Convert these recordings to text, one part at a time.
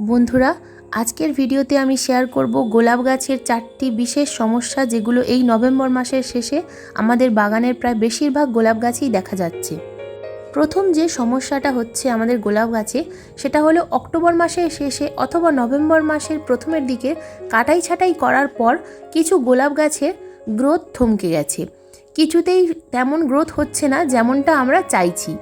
বন্ধুরা, আজকের ভিডিওতে আমি শেয়ার করব গোলাপ গাছের চারটি বিশেষ সমস্যা যেগুলো এই নভেম্বর মাসের শেষে আমাদের বাগানের প্রায় বেশিরভাগ গোলাপ গাছেই দেখা যাচ্ছে। প্রথম যে সমস্যাটা হচ্ছে আমাদের গোলাপ গাছে, সেটা হলো অক্টোবর মাসের শেষে অথবা নভেম্বর মাসের প্রথমের দিকে কাটাই ছাটাই করার পর কিছু গোলাপ গাছের গ্রোথ থমকে গেছে। কিছুতেই তেমন গ্রোথ হচ্ছে না যেমনটা আমরা চাইছি।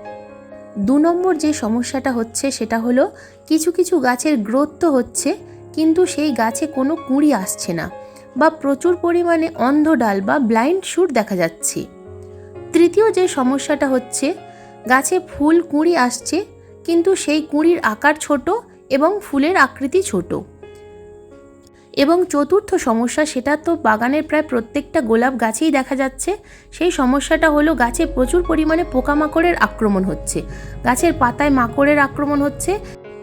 দু নম্বর যে সমস্যাটা হচ্ছে সেটা হলো কিছু কিছু গাছের গ্রোথ তো হচ্ছে, কিন্তু সেই গাছে কোনো কুঁড়ি আসছে না বা প্রচুর পরিমাণে অন্ধ ডাল বা ব্লাইন্ড শুট দেখা যাচ্ছে। তৃতীয় যে সমস্যাটা হচ্ছে, গাছে ফুল কুঁড়ি আসছে, কিন্তু সেই কুঁড়ির আকার ছোট এবং ফুলের আকৃতি ছোট। এবং চতুর্থ সমস্যা, সেটা তো বাগানের প্রায় প্রত্যেকটা গোলাপ গাছেই দেখা যাচ্ছে। সেই সমস্যাটা হলো গাছে প্রচুর পরিমাণে পোকামাকড়ের আক্রমণ হচ্ছে। গাছের পাতায় মাকড়ের আক্রমণ হচ্ছে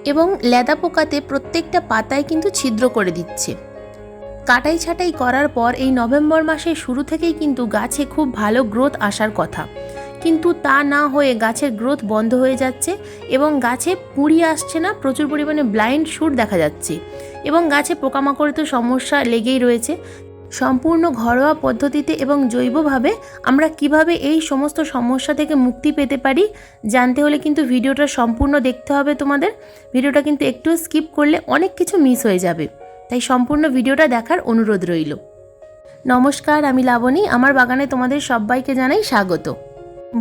এবং লেদা পোকাতে প্রত্যেকটা পাতায় কিন্তু ছিদ্র করে দিচ্ছে। কাটাই ছাটাই করার পর এই নভেম্বর মাসের শুরু থেকেই কিন্তু গাছে খুব ভালো গ্রোথ আসার কথা। কিন্তু তা না হয়ে গাছের গ্রোথ বন্ধ হয়ে যাচ্ছে এবং গাছে পুড়ি আসছে না, প্রচুর পরিমাণে ব্লাইন্ড শুট দেখা যাচ্ছে এবং গাছে পোকামাকড়ের তো সমস্যা লেগেই রয়েছে। সম্পূর্ণ ঘরোয়া পদ্ধতিতে এবং জৈবভাবে আমরা কীভাবে এই সমস্ত সমস্যা থেকে মুক্তি পেতে পারি জানতে হলে কিন্তু ভিডিওটা সম্পূর্ণ দেখতে হবে তোমাদের। ভিডিওটা কিন্তু একটু স্কিপ করলে অনেক কিছু মিস হয়ে যাবে। তাই সম্পূর্ণ ভিডিওটা দেখার অনুরোধ রইল। নমস্কার, আমি লাবণী। আমার বাগানে তোমাদের সবাইকে জানাই স্বাগত।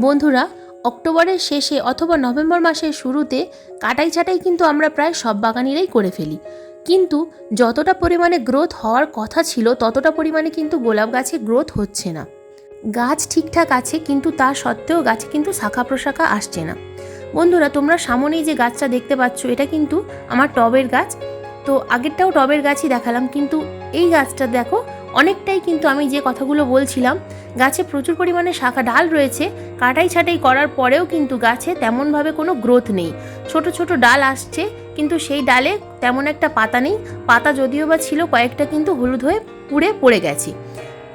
বন্ধুরা, অক্টোবরের শেষে অথবা নভেম্বর মাসের শুরুতে কাটাই ছাটাই কিন্তু আমরা প্রায় সব বাগানিরাই করে ফেলি। কিন্তু যতটা পরিমাণে গ্রোথ হওয়ার কথা ছিল, ততটা পরিমাণে কিন্তু গোলাপ গাছে গ্রোথ হচ্ছে না। গাছ ঠিকঠাক আছে, কিন্তু তা সত্ত্বেও গাছে কিন্তু শাখা প্রশাখা আসছে না। বন্ধুরা, তোমরা সামনেই যে গাছটা দেখতে পাচ্ছ, এটা কিন্তু আমার টবের গাছ। তো আগেরটাও টবের গাছই দেখালাম, কিন্তু এই গাছটা দেখো অনেকটাই কিন্তু আমি যে কথাগুলো বলছিলাম, গাছে প্রচুর পরিমাণে শাখা ডাল রয়েছে, কাটাই ছাটাই করার পরেও কিন্তু গাছে তেমনভাবে কোনো গ্রোথ নেই। ছোট ছোট ডাল আসছে, কিন্তু সেই ডালে তেমন একটা পাতা নেই, পাতা যদিও বা ছিল কয়েকটা কিন্তু হলুদ হয়ে পুড়ে পড়ে গেছে।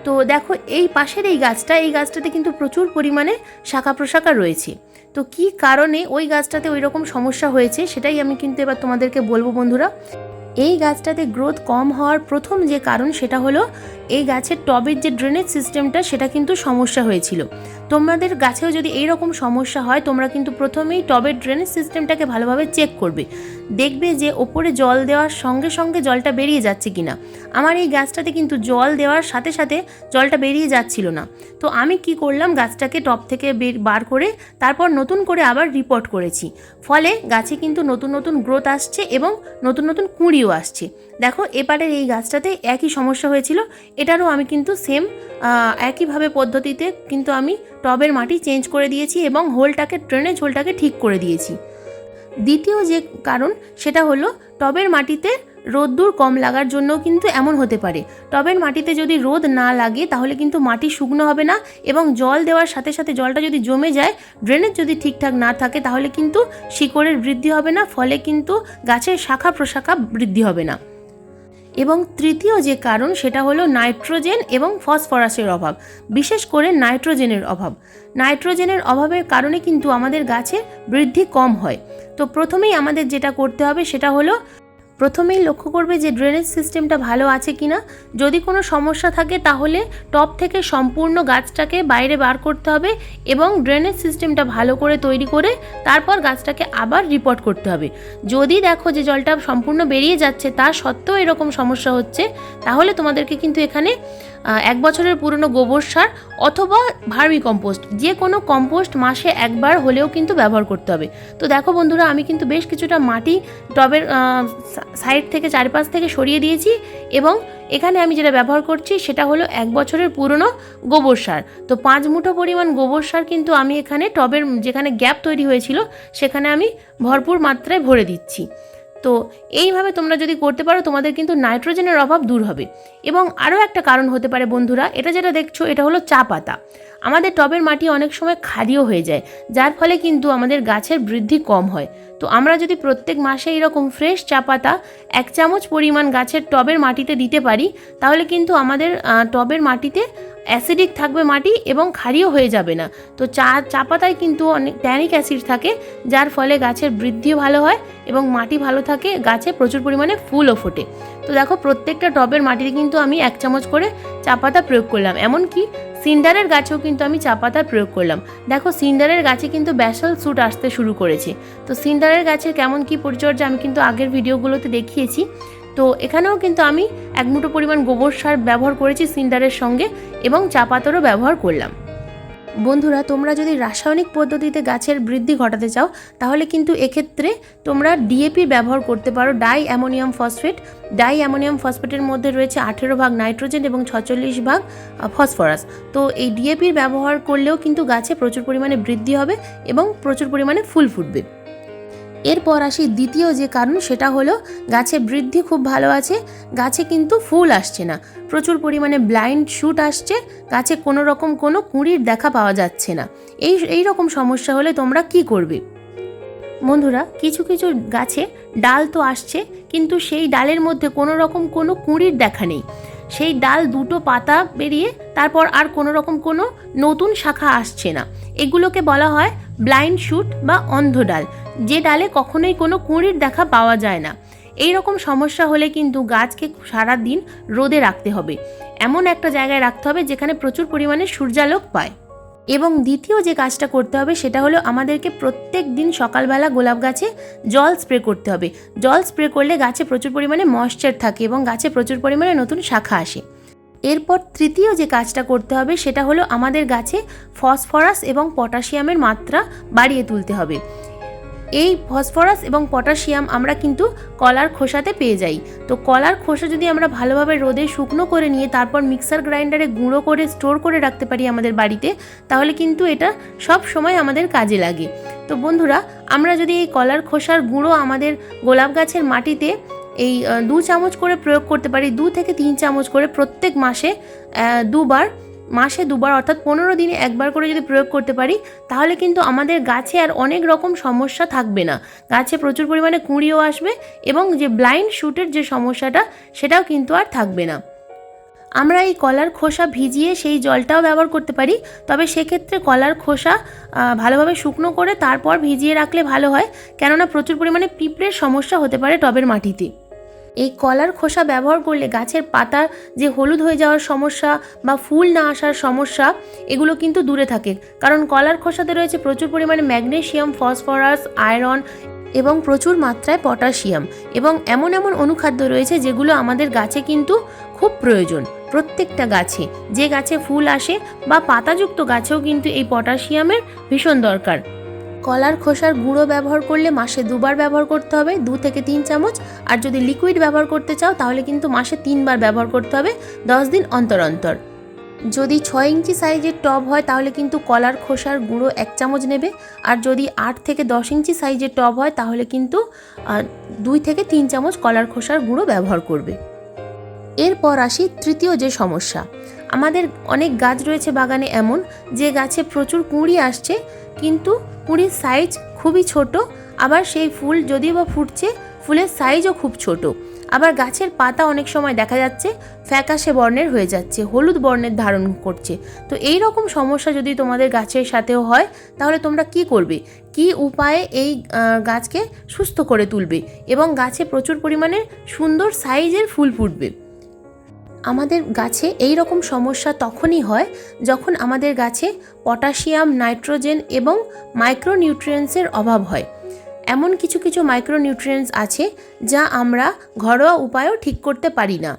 তো দেখো, এই পাশের এই গাছটা, এই গাছটাতে কিন্তু প্রচুর পরিমাণে শাখা প্রশাখা রয়েছে। তো কি কারণে ওই গাছটাতে ওই রকম সমস্যা হয়েছে, সেটাই আমি কিন্তু এবার তোমাদেরকে বলব বন্ধুরা। এই গাছটাতে গ্রোথ কম হওয়ার প্রথম যে কারণ সেটা হলো, এই গাছের টবের যে ড্রেনেজ সিস্টেমটা সেটা কিন্তু সমস্যা হয়েছিল। তোমাদের গাছেও যদি এই রকম সমস্যা হয়, তোমরা কিন্তু প্রথমেই টবের ড্রেনেজ সিস্টেমটাকে ভালোভাবে চেক করবে। দেখবে যে ওপরে জল দেওয়ার সঙ্গে সঙ্গে জলটা বেরিয়ে যাচ্ছে কিনা। আমার এই গাছটাতে কিন্তু জল দেওয়ার সাথে সাথে জলটা বেরিয়ে যাচ্ছিল না। তো আমি কি করলাম, গাছটাকে টপ থেকে বার করে তারপর নতুন করে আবার রিপোর্ট করেছি। ফলে গাছে কিন্তু নতুন নতুন গ্রোথ আসছে এবং নতুন নতুন কুঁড়িও আসছে। দেখো এবারের এই গাছটাতে একই সমস্যা হয়েছিল। এটারও আমি কিন্তু সেম একইভাবে পদ্ধতিতে কিন্তু আমি টবের মাটি চেঞ্জ করে দিয়েছি এবং হোলটাকে ড্রেনেজ হোলটাকে ঠিক করে দিয়েছি। দ্বিতীয় যে কারণ, সেটা হলো টবের মাটিতে রোদ্দুর কম লাগার জন্য কিন্তু এমন হতে পারে। টবের মাটিতে যদি রোদ না লাগে, তাহলে কিন্তু মাটি শুকনো হবে না এবং জল দেওয়ার সাথে সাথে জলটা যদি জমে যায় ড্রেনেজ যদি ঠিকঠাক না থাকে, তাহলে কিন্তু শিকড়ের বৃদ্ধি হবে না, ফলে কিন্তু গাছের শাখা প্রশাখা বৃদ্ধি হবে না। এবং তৃতীয় যে কারণ, সেটা হলো নাইট্রোজেন এবং ফসফরাসের অভাব, বিশেষ করে নাইট্রোজেনের অভাব। নাইট্রোজেনের অভাবের কারণে কিন্তু আমাদের গাছে বৃদ্ধি কম হয়। তো প্রথমেই আমাদের যেটা করতে হবে, সেটা হলো প্রথমেই লক্ষ্য করবে যে ড্রেনেজ সিস্টেমটা ভালো আছে কি না যদি কোনো সমস্যা থাকে, তাহলে টপ থেকে সম্পূর্ণ গাছটাকে বাইরে বার করতে হবে এবং ড্রেনেজ সিস্টেমটা ভালো করে তৈরি করে তারপর গাছটাকে আবার রিপোর্ট করতে হবে। যদি দেখো যে জলটা সম্পূর্ণ বেরিয়ে যাচ্ছে, তা সত্ত্বেও এরকম সমস্যা হচ্ছে, তাহলে তোমাদেরকে কিন্তু এখানে এক বছরের পুরনো গোবর সার অথবা ভার্মি কম্পোস্ট, যে কোনো কম্পোস্ট মাসে একবার হলেও কিন্তু ব্যবহার করতে হবে। তো দেখো বন্ধুরা, আমি কিন্তু বেশ কিছুটা মাটি টবের সাইড থেকে চারপাশ থেকে সরিয়ে দিয়েছি এবং এখানে আমি যেটা ব্যবহার করছি সেটা হলো এক বছরের পুরনো গোবর সার। তো পাঁচ মুঠো পরিমাণ গোবর সার কিন্তু আমি এখানে টবের, যেখানে গ্যাপ তৈরি হয়েছিল সেখানে আমি ভরপুর মাত্রায় ভরে দিচ্ছি। তো এইভাবে তোমরা যদি করতে পারো, তোমাদের কিন্তু নাইট্রোজেনের অভাব দূর হবে। এবং আরও একটা কারণ হতে পারে বন্ধুরা, এটা যেটা দেখছ, এটা হলো চা পাতা। আমাদের টবের মাটি অনেক সময় খারিও হয়ে যায়, যার ফলে কিন্তু আমাদের গাছের বৃদ্ধি কম হয়। তো আমরা যদি প্রত্যেক মাসে এরকম ফ্রেশ চা পাতা এক চামচ পরিমাণ গাছের টবের মাটিতে দিতে পারি, তাহলে কিন্তু আমাদের টবের মাটিতে অ্যাসিডিক থাকবে মাটি এবং ক্ষারীয় হয়ে যাবে না। তো চা চা পাতায় কিন্তু অনেক ট্যানিক অ্যাসিড থাকে, যার ফলে গাছের বৃদ্ধিও ভালো হয় এবং মাটি ভালো থাকে, গাছে প্রচুর পরিমাণে ফুলও ফোটে। তো দেখো, প্রত্যেকটা টবের মাটিতে কিন্তু আমি এক চামচ করে চা পাতা প্রয়োগ করলাম। এমনকি সিন্ডারের গাছেও কিন্তু আমি চা পাতার প্রয়োগ করলাম। দেখো, সিন্ডারের গাছে কিন্তু ব্যাসল স্যুট আসতে শুরু করেছে। তো সিন্ডারের গাছের কেমন কি পরিচর্যা আমি কিন্তু আগের ভিডিওগুলোতে দেখিয়েছি। তো এখানেও কিন্তু আমি এক মুঠো পরিমাণ গোবর সার ব্যবহার করেছি সিন্ডারের সঙ্গে এবং চা পাতারও ব্যবহার করলাম। বন্ধুরা, তোমরা যদি রাসায়নিক পদ্ধতিতে গাছের বৃদ্ধি ঘটাতে চাও, তাহলে কিন্তু এক্ষেত্রে তোমরা ডিএপি ব্যবহার করতে পারো di ammonium phosphate di ammonium ফসফেটের মধ্যে রয়েছে আঠেরো ভাগ নাইট্রোজেন এবং ছচল্লিশ ভাগ ফসফরাস তো এই ডিএপির ব্যবহার করলেও কিন্তু গাছে প্রচুর পরিমাণে বৃদ্ধি হবে এবং প্রচুর পরিমাণে ফুল ফুটবে। এরপর আসি দ্বিতীয় যে কারণ, সেটা হলো গাছে বৃদ্ধি খুব ভালো আছে, গাছে কিন্তু ফুল আসছে না। প্রচুর পরিমাণে ব্লাইন্ড শ্যুট আসছে, গাছে কোনো রকম কোনো কুঁড়ির দেখা পাওয়া যাচ্ছে না। এই এই রকম সমস্যা হলে তোমরা কি করবে? বন্ধুরা, কিছু কিছু গাছে ডাল তো আসছে, কিন্তু সেই ডালের মধ্যে কোনো রকম কোনো কুঁড়ির দেখা নেই। সেই ডাল দুটো পাতা বেরিয়ে তারপর আর কোনো রকম কোনো নতুন শাখা আসছে না। এগুলোকে বলা হয় ব্লাইন্ড শ্যুট বা অন্ধ ডাল, যে ডালে কখনোই কোনো কুঁড়ির দেখা পাওয়া যায় না। এই রকম সমস্যা হলে কিন্তু গাছকে সারা দিন রোদে রাখতে হবে। এমন একটা জায়গায় রাখতে হবে যেখানে প্রচুর পরিমাণে সূর্যালোক পায়। এবং দ্বিতীয় যে কাজটা করতে হবে সেটা হলো আমাদেরকে প্রত্যেক দিন সকালবেলা গোলাপ গাছে জল স্প্রে করতে হবে। জল স্প্রে করলে গাছে প্রচুর পরিমাণে ময়শ্চার থাকে এবং গাছে প্রচুর পরিমাণে নতুন শাখা আসে। এরপর তৃতীয় যে কাজটা করতে হবে সেটা হলো আমাদের গাছে ফসফরাস এবং পটাশিয়ামের মাত্রা বাড়িয়ে তুলতে হবে। এই ফসফরাস এবং পটাশিয়াম আমরা কিন্তু কলার খোসাতে পেয়ে যাই। তো কলার খোসা যদি আমরা ভালোভাবে রোদে শুকনো করে নিয়ে তারপর মিক্সার গ্রাইন্ডারে গুঁড়ো করে, স্টোর করে রাখতে পারি আমাদের বাড়িতে, তাহলে কিন্তু এটা সব সময় আমাদের কাজে লাগে। তো বন্ধুরা, আমরা যদি এই কলার খোসার গুঁড়ো আমাদের গোলাপ গাছের মাটিতে এই দু চামচ করে প্রয়োগ করতে পারি, দু থেকে তিন চামচ করে প্রত্যেক মাসে দুবার। মাসে দুবার, অর্থাৎ পনেরো দিনে একবার করে যদি প্রয়োগ করতে পারি, তাহলে কিন্তু আমাদের গাছে আর অনেক রকম সমস্যা থাকবে না। গাছে প্রচুর পরিমাণে কুঁড়িও আসবে এবং যে ব্লাইন্ড শ্যুটের যে সমস্যাটা, সেটাও কিন্তু আর থাকবে না। আমরা এই কলার খোসা ভিজিয়ে সেই জলটাও ব্যবহার করতে পারি, তবে সেক্ষেত্রে কলার খোসা ভালোভাবে শুকনো করে তারপর ভিজিয়ে রাখলে ভালো হয়, কেননা প্রচুর পরিমাণে পিঁপড়ের সমস্যা হতে পারে টবের মাটিতে। এই কলার খোসা ব্যবহার করলে গাছের পাতা যে হলুদ হয়ে যাওয়ার সমস্যা বা ফুল না আসার সমস্যা, এগুলো কিন্তু দূরে থাকে। কারণ কলার খোসাতে রয়েছে প্রচুর পরিমাণে ম্যাগনেশিয়াম ফসফরাস, আয়রন এবং প্রচুর মাত্রায় পটাশিয়াম এবং এমন এমন অনুখাদ্য রয়েছে যেগুলো আমাদের গাছে কিন্তু খুব প্রয়োজন। প্রত্যেকটা গাছে, যে গাছে ফুল আসে বা পাতাযুক্ত গাছেও কিন্তু এই পটাশিয়ামের ভীষণ দরকার। কলার খোসার গুঁড়ো ব্যবহার করলে মাসে দুবার ব্যবহার করতে হবে, দু থেকে তিন চামচ। আর যদি লিকুইড ব্যবহার করতে চাও, তাহলে কিন্তু মাসে তিনবার ব্যবহার করতে হবে, দশ দিন অন্তর অন্তর। যদি ছয় ইঞ্চি সাইজের টব হয়, তাহলে কিন্তু কলার খোসার গুঁড়ো এক চামচ নেবে। আর যদি আট থেকে দশ ইঞ্চি সাইজের টব হয়, তাহলে কিন্তু দুই থেকে তিন চামচ কলার খোসার গুঁড়ো ব্যবহার করবে। এরপর আসি তৃতীয় যে সমস্যা আমাদের অনেক গাছ রয়েছে বাগানে এমন, যে গাছে প্রচুর কুঁড়ি আসছে, কিন্তু কুঁড়ির সাইজ খুবই ছোট, আবার সেই ফুল যদিও বা ফুটছে, ফুলের সাইজও খুব ছোট। আবার গাছের পাতা অনেক সময় দেখা যাচ্ছে ফ্যাকাশে বর্ণের হয়ে যাচ্ছে, হলুদ বর্ণের ধারণ করছে। তো এই রকম সমস্যা যদি তোমাদের গাছের সাথেও হয়, তাহলে তোমরা কি করবে? কি উপায়ে এই গাছকে সুস্থ করে তুলবে? এবং গাছে প্রচুর পরিমাণে সুন্দর সাইজের ফুল ফুটবে? আমাদের গাছে এই রকম সমস্যা তখনই হয় যখন আমাদের গাছে পটাশিয়াম, নাইট্রোজেন এবং মাইক্রোনিউট্রিয়েন্টসের অভাব হয় এমন কিছু কিছু মাইক্রোনিউট্রিয়েন্টস আছে যা আমরা ঘরোয়া উপায়েও ঠিক করতে পারি না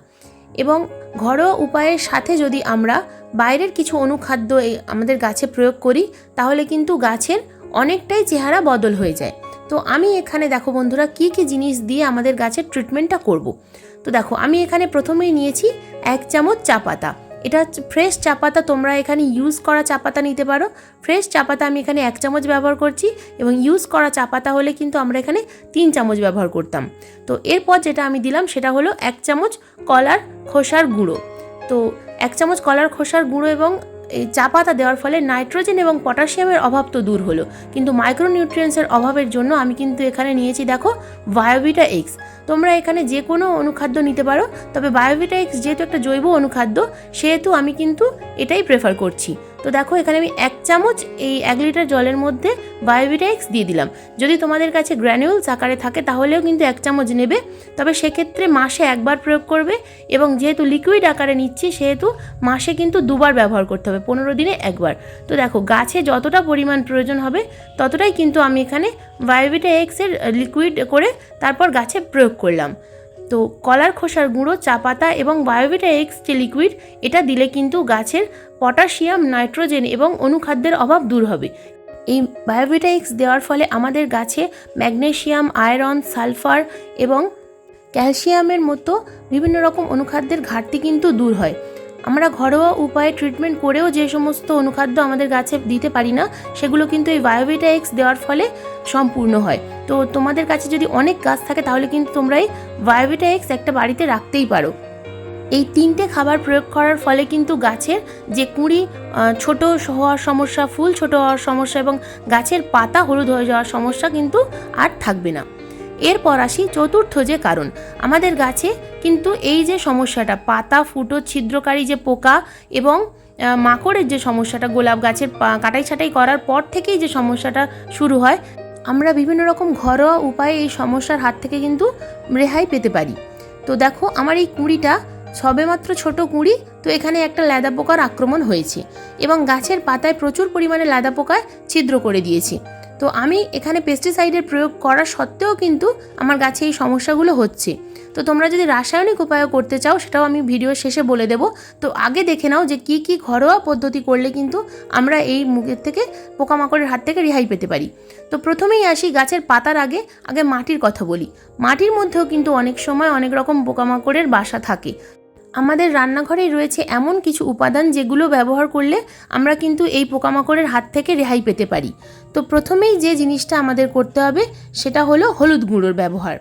এবং ঘরোয়া উপায়ের সাথে যদি আমরা বাইরের কিছু অনুখাদ্য আমাদের গাছে প্রয়োগ করি তাহলে কিন্তু গাছের অনেকটাই চেহারা বদল হয়ে যায় তো আমি এখানে দেখো বন্ধুরা কি কি জিনিস দিয়ে আমাদের গাছের ট্রিটমেন্টটা করব। তো দেখো, আমি এখানে প্রথমেই নিয়েছি এক চামচ চা পাতা। এটা ফ্রেশ চা পাতা, তোমরা এখানে ইউজ করা চা পাতা নিতে পারো। ফ্রেশ চা পাতা আমি এখানে এক চামচ ব্যবহার করছি এবং ইউজ করা চা পাতা হলে কিন্তু আমরা এখানে তিন চামচ ব্যবহার করতাম। তো এরপর যেটা আমি দিলাম সেটা হলো এক চামচ কলার খোসার গুঁড়ো। তো এক চামচ কলার খোসার গুঁড়ো এবং এই চা পাতা দেওয়ার ফলে নাইট্রোজেন এবং পটাশিয়ামের অভাব তো দূর হলো। কিন্তু মাইক্রোনিউট্রিয়েন্টসের অভাবের জন্য আমি কিন্তু এখানে নিয়েছি, দেখো, বায়োভিটা এক্স। তোমরা এখানে যে কোনো অনুখাদ্য নিতে পারো, তবে বায়োভিটা এক্স যেহেতু একটা জৈব অনুখাদ্য, সেহেতু আমি কিন্তু এটাই প্রেফার করছি। তো দেখো, এখানে আমি এক চামচ এই এক লিটার জলের মধ্যে বায়োভিটা এক্স দিয়ে দিলাম। যদি তোমাদের কাছে গ্র্যানিউলস আকারে থাকে, তাহলেও কিন্তু এক চামচ নেবে। তবে সেক্ষেত্রে মাসে একবার প্রয়োগ করবে এবং যেহেতু লিকুইড আকারে নিচ্ছি, সেহেতু মাসে কিন্তু দুবার ব্যবহার করতে হবে, পনেরো দিনে একবার। তো দেখো, গাছে যতটা পরিমাণ প্রয়োজন হবে, ততটাই কিন্তু আমি এখানে বায়োভিটা এক্সের লিকুইড করে তারপর গাছে প্রয়োগ করলাম। তো কলার খোসার গুঁড়ো, চা পাতা এবং বায়োভিটা এক্স যে লিকুইড, এটা দিলে কিন্তু গাছের পটাশিয়াম, নাইট্রোজেন এবং অনুখাদ্যের অভাব দূর হবে। এই বায়োভিটা এক্স দেওয়ার ফলে আমাদের গাছে ম্যাগনেশিয়াম, আয়রন, সালফার এবং ক্যালসিয়ামের মতো বিভিন্ন রকম অনুখাদ্যের ঘাটতি কিন্তু দূর হয়। আমরা ঘরোয়া উপায়ে ট্রিটমেন্ট করেও যে সমস্ত অনুখাদ্য আমাদের গাছে দিতে পারি না, সেগুলো কিন্তু এই বায়োভিটা এক্স দেওয়ার ফলে সম্পূর্ণ হয়। তো তোমাদের কাছে যদি অনেক গাছ থাকে, তাহলে কিন্তু তোমরা এই বায়োভিটা এক্স একটা বাড়িতে রাখতেই পারো। এই তিনটে খাবার প্রয়োগ করার ফলে কিন্তু গাছের যে কুঁড়ি ছোট হওয়ার সমস্যা, ফুল ছোট হওয়ার সমস্যা এবং গাছের পাতা হলুদ হয়ে যাওয়ার সমস্যা কিন্তু আর থাকবে না। এরপর আসি চতুর্থ যে কারণ। আমাদের গাছে কিন্তু এই যে সমস্যাটা, পাতা, ফুটো, ছিদ্রকারী যে পোকা এবং মাকড়ের যে সমস্যাটা, গোলাপ গাছের কাটাই ছাটাই করার পর থেকেই যে সমস্যাটা শুরু হয়, আমরা বিভিন্ন রকম ঘরোয়া উপায়ে এই সমস্যার হাত থেকে কিন্তু রেহাই পেতে পারি। তো দেখো, আমার এই কুঁড়িটা সবেমাত্র ছোট কুঁড়ি, তো এখানে একটা ল্যাদা পোকার আক্রমণ হয়েছে এবং গাছের পাতায় প্রচুর পরিমাণে ল্যাদা পোকায় ছিদ্র করে দিয়েছি। তো আমি এখানে পেস্টিসাইডের প্রয়োগ করা সত্ত্বেও কিন্তু আমার গাছে এই সমস্যাগুলো হচ্ছে। তো তোমরা যদি রাসায়নিক উপায়ও করতে চাও, সেটাও আমি ভিডিও শেষে বলে দেব। তো আগে দেখে নাও যে কি কি ঘরোয়া পদ্ধতি করলে কিন্তু আমরা এই মুখের থেকে পোকামাকড়ের হাত থেকে রেহাই পেতে পারি। তো প্রথমেই আসি গাছের পাতার আগে আগে মাটির কথা বলি। মাটির মধ্যেও কিন্তু অনেক সময় অনেক রকম পোকামাকড়ের বাসা থাকে। আমাদের রান্নাঘরেই রয়েছে এমন কিছু উপাদান যেগুলো ব্যবহার করলে আমরা কিন্তু এই পোকামাকড়ের হাত থেকে রেহাই পেতে পারি। তো প্রথমেই যে জিনিসটা আমাদের করতে হবে, সেটা হলো হলুদ গুঁড়োর ব্যবহার।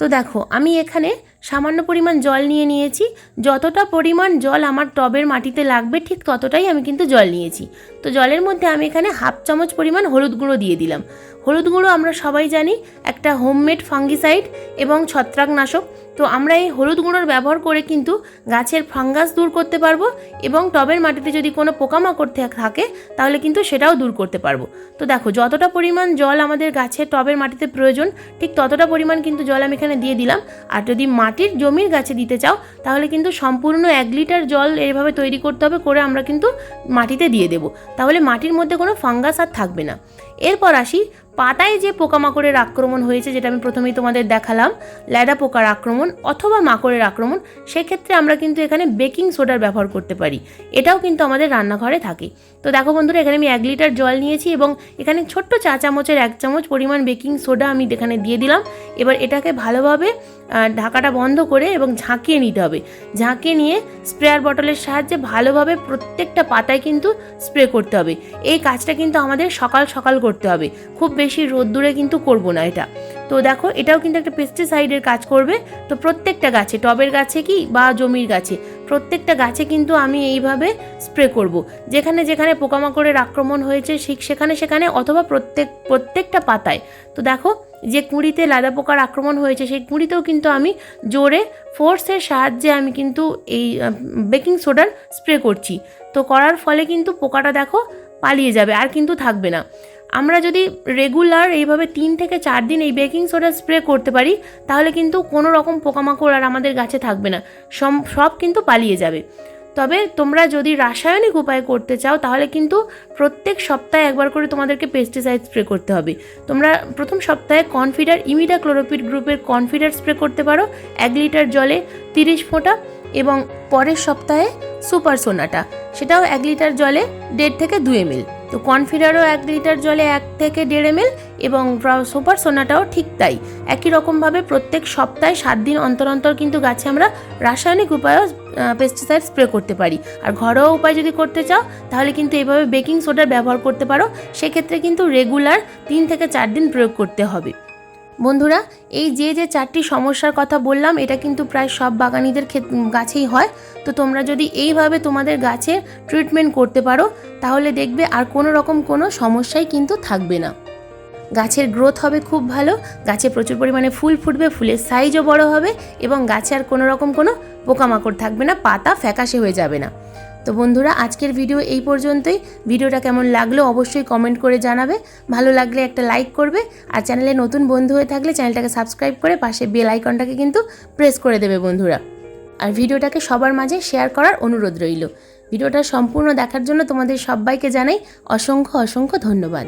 তো দেখো, আমি এখানে সামান্য পরিমাণ জল নিয়ে নিয়েছি। যতটা পরিমাণ জল আমার টবের মাটিতে লাগবে, ঠিক ততটাই আমি কিন্তু জল নিয়েছি। তো জলের মধ্যে আমি এখানে হাফ চামচ পরিমাণ হলুদ গুঁড়ো দিয়ে দিলাম। হলুদ গুঁড়ো আমরা সবাই জানি, একটা হোমমেড ফাঙ্গিসাইড এবং ছত্রাকনাশক। তো আমরা এই হলুদ গুঁড়োর ব্যবহার করে কিন্তু গাছের ফাঙ্গাস দূর করতে পারব এবং টবের মাটিতে যদি কোনো পোকামাকড় থাকে, তাহলে কিন্তু সেটাও দূর করতে পারব। তো দেখো, যতটা পরিমাণ জল আমাদের গাছের টবের মাটিতে প্রয়োজন, ঠিক ততটা পরিমাণ কিন্তু জল আমি এখানে দিয়ে দিলাম। আর যদি মাটির জমির গাছে দিতে চাও, তাহলে কিন্তু সম্পূর্ণ এক লিটার জল এইভাবে তৈরি করতে হবে, করে আমরা কিন্তু মাটিতে দিয়ে দেবো। তাহলে মাটির মধ্যে কোনো ফাঙ্গাস আর থাকবে না। এরপর আসি পাতায় যে পোকামাকড়ের আক্রমণ হয়েছে, যেটা আমি প্রথমেই তোমাদের দেখালাম ল্যাডা পোকার আক্রমণ অথবা মাকড়ের আক্রমণ, সেক্ষেত্রে আমরা কিন্তু এখানে বেকিং সোডার ব্যবহার করতে পারি। এটাও কিন্তু আমাদের রান্নাঘরে থাকে। তো দেখো বন্ধুরা, এখানে আমি এক লিটার জল নিয়েছি এবং এখানে ছোট্ট চা চামচের এক চামচ পরিমাণ বেকিং সোডা আমি এখানে দিয়ে দিলাম। এবার এটাকে ভালোভাবে ঢাকাটা বন্ধ করে এবং ঝাঁকিয়ে নিতে হবে। ঝাঁকিয়ে নিয়ে স্প্রেয়ার বটলের সাহায্যে ভালোভাবে প্রত্যেকটা পাতায় কিন্তু স্প্রে করতে হবে। এই কাজটা কিন্তু আমাদের সকাল সকাল করতে হবে। খুব বেশি রোদ্দুরে কিন্তু করব না এটা। তো দেখো, এটাও কিন্তু একটা পেস্টিসাইডের কাজ করবে। তো প্রত্যেকটা গাছে, টবের গাছে কি বা জমির গাছে, প্রত্যেকটা গাছে কিন্তু আমি এইভাবে স্প্রে করব। যেখানে যেখানে পোকামাকড়ের আক্রমণ হয়েছে, ঠিক সেখানে সেখানে অথবা প্রত্যেক, প্রত্যেকটা পাতায়। তো দেখো যে কুঁড়িতে লাদা পোকার আক্রমণ হয়েছে, সেই কুঁড়িতেও কিন্তু আমি জোরে ফোর্সের সাহায্যে আমি কিন্তু এই বেকিং সোডার স্প্রে করছি। তো করার ফলে কিন্তু পোকাটা দেখো পালিয়ে যাবে, আর কিন্তু থাকবে না। আমরা যদি রেগুলার এইভাবে তিন থেকে চার দিন এই বেকিং সোডা স্প্রে করতে পারি, তাহলে কিন্তু কোনো রকম পোকামাকড় আর আমাদের গাছে থাকবে না। সব কিন্তু পালিয়ে যাবে। তবে তোমরা যদি রাসায়নিক উপায় করতে চাও, তাহলে কিন্তু প্রত্যেক সপ্তাহে একবার করে তোমাদেরকে পেস্টিসাইড স্প্রে করতে হবে। তোমরা প্রথম সপ্তাহে কনফিডার ইমিডা ক্লোরোপিড গ্রুপের কনফিডার স্প্রে করতে পারো, এক লিটার জলে তিরিশ ফোঁটা এবং পরের সপ্তাহে সুপার সোনাটা সেটাও এক লিটার জলে দেড় থেকে দু এমএল তো কনফিডারও এক লিটার জলে এক থেকে দেড় এম এবং সুপার সোনাটাও ঠিক তাই। একই রকমভাবে প্রত্যেক সপ্তাহে সাত দিন অন্তর অন্তর কিন্তু গাছে আমরা রাসায়নিক উপায়েও পেস্টিসাইড স্প্রে করতে পারি। আর ঘরোয়া উপায় যদি করতে চাও, তাহলে কিন্তু এভাবে বেকিং সোডার ব্যবহার করতে পারো। সেক্ষেত্রে কিন্তু রেগুলার তিন থেকে চার দিন প্রয়োগ করতে হবে। বন্ধুরা, এই যে যে চারটি সমস্যার কথা বললাম, এটা কিন্তু প্রায় সব বাগানিদের গাছেই হয়। তো তোমরা যদি এইভাবে তোমাদের গাছে ট্রিটমেন্ট করতে পারো, তাহলে দেখবে আর কোনো রকম কোনো সমস্যাই কিন্তু থাকবে না। গাছের গ্রোথ হবে খুব ভালো, গাছে প্রচুর পরিমাণে ফুল ফুটবে, ফুলের সাইজও বড় হবে এবং গাছে আর কোনো রকম কোনো পোকামাকড় থাকবে না, পাতা ফ্যাকাশে হয়ে যাবে না। তো বন্ধুরা, আজকের ভিডিও এই পর্যন্তই। ভিডিওটা কেমন লাগল অবশ্যই কমেন্ট করে জানাবে। ভালো লাগলে একটা লাইক করবে। আর চ্যানেলে নতুন বন্ধু হয়ে থাকলে চ্যানেলটাকে সাবস্ক্রাইব করে পাশে বেল আইকনটাকে কিন্তু প্রেস করে দেবে বন্ধুরা। আর ভিডিওটাকে সবার মাঝে শেয়ার করার অনুরোধ রইল। ভিডিওটা সম্পূর্ণ দেখার জন্য তোমাদের সবাইকে জানাই অসংখ্য অসংখ্য ধন্যবাদ।